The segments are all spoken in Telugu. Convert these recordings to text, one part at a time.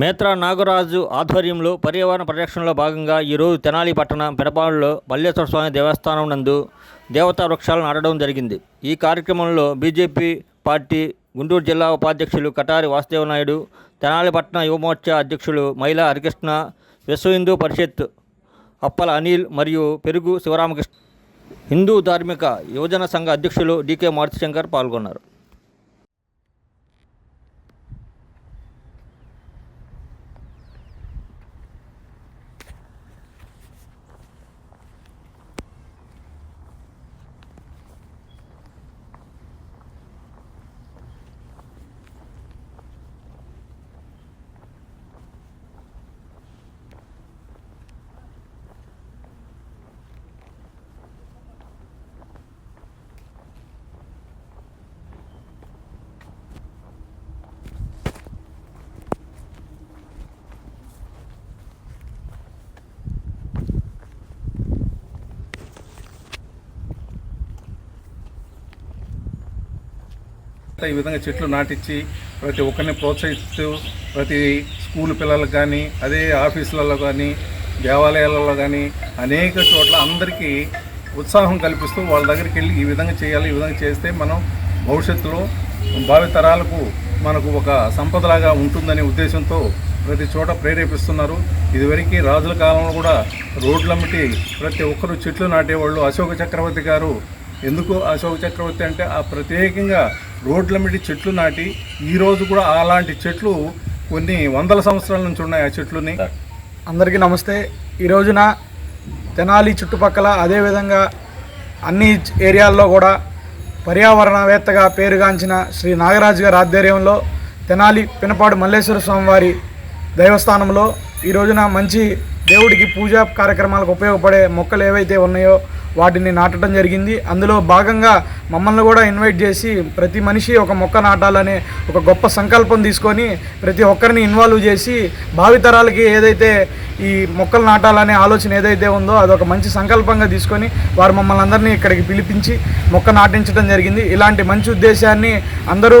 మేత్రా నాగరాజు ఆధ్వర్యంలో పర్యావరణ పరిరక్షణలో భాగంగా ఈరోజు తెనాలి పట్టణ పెనపాడులో మల్లేశ్వర స్వామి దేవస్థానం నందు దేవతా వృక్షాలు నాటడం జరిగింది. ఈ కార్యక్రమంలో బీజేపీ పార్టీ గుంటూరు జిల్లా ఉపాధ్యక్షులు కటారి వాసుదేవనాయుడు తెనాలి పట్టణ యువమోర్చా అధ్యక్షులు మహిళా హరికృష్ణ విశ్వ హిందూ పరిషత్ అప్పల అనిల్ మరియు పెరుగు శివరామకృష్ణ హిందూ ధార్మిక యువజన సంఘ అధ్యక్షులు డికే మారుతిశంకర్ పాల్గొన్నారు. ఈ విధంగా చెట్లు నాటించి ప్రతి ఒక్కరిని ప్రోత్సహిస్తూ ప్రతి స్కూల్ పిల్లలకు కానీ అదే ఆఫీసులలో కానీ దేవాలయాలలో కానీ అనేక చోట్ల అందరికీ ఉత్సాహం కల్పిస్తూ వాళ్ళ దగ్గరికి వెళ్ళి ఈ విధంగా చేయాలి ఈ విధంగా చేస్తే మనం భవిష్యత్తులో భావితరాలకు మనకు ఒక సంపదలాగా ఉంటుందనే ఉద్దేశంతో ప్రతి చోట ప్రేరేపిస్తున్నారు. ఇదివరకు రాజుల కాలంలో కూడా రోడ్లమ్మటి ప్రతి ఒక్కరు చెట్లు నాటేవాళ్ళు. అశోక చక్రవర్తి గారు ఎందుకు అశోక చక్రవర్తి అంటే ఆ ప్రత్యేకంగా రోడ్ల మీద చెట్లు నాటి ఈరోజు కూడా అలాంటి చెట్లు కొన్ని వందల సంవత్సరాల నుంచి ఉన్నాయి ఆ చెట్లుని. అందరికీ నమస్తే. ఈ రోజున తెనాలి చుట్టుపక్కల అదేవిధంగా అన్ని ఏరియాల్లో కూడా పర్యావరణవేత్తగా పేరుగాంచిన శ్రీ నాగరాజు గారి ఆధ్వర్యంలో తెనాలి పినపాడు మల్లేశ్వర స్వామివారి దైవస్థానంలో ఈ రోజున మంచి దేవుడికి పూజా కార్యక్రమాలకు ఉపయోగపడే మొక్కలు ఏవైతే ఉన్నాయో వాటిని నాటడం జరిగింది. అందులో భాగంగా మమ్మల్ని కూడా ఇన్వైట్ చేసి ప్రతి మనిషి ఒక మొక్క నాటాలనే ఒక గొప్ప సంకల్పం తీసుకొని ప్రతి ఒక్కరిని ఇన్వాల్వ్ చేసి భావితరాలకి ఏదైతే ఈ మొక్కలు నాటాలనే ఆలోచన ఏదైతే ఉందో అదొక మంచి సంకల్పంగా తీసుకొని వారు మమ్మల్ని అందరినీ ఇక్కడికి పిలిపించి మొక్క నాటించడం జరిగింది. ఇలాంటి మంచి ఉద్దేశాన్ని అందరూ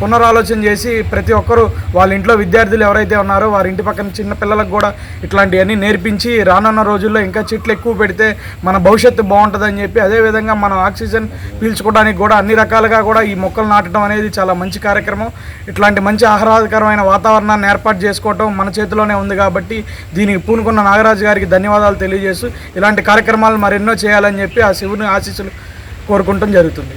పునరాలోచన చేసి ప్రతి ఒక్కరూ వాళ్ళ ఇంట్లో విద్యార్థులు ఎవరైతే ఉన్నారో వారి ఇంటి పక్కన చిన్న పిల్లలకు కూడా ఇట్లాంటివన్నీ నేర్పించి రానున్న రోజుల్లో ఇంకా చెట్లు ఎక్కువ పెడితే మన భవిష్యత్తు బాగుంటుందని చెప్పి అదేవిధంగా మనం ఆక్సిజన్ పీల్చుకోవడానికి కూడా అన్ని రకాలుగా కూడా ఈ మొక్కలు నాటడం అనేది చాలా మంచి కార్యక్రమం. ఇట్లాంటి మంచి ఆహ్లాదకరమైన వాతావరణాన్ని ఏర్పాటు చేసుకోవటం మన చేతిలోనే ఉంది కాబట్టి దీనికి పూనుకున్న నాగరాజు గారికి ధన్యవాదాలు తెలియజేస్తూ ఇలాంటి కార్యక్రమాలు మరెన్నో చేయాలని చెప్పి ఆ శివుని ఆశీస్సులు కోరుకుంటం జరుగుతుంది.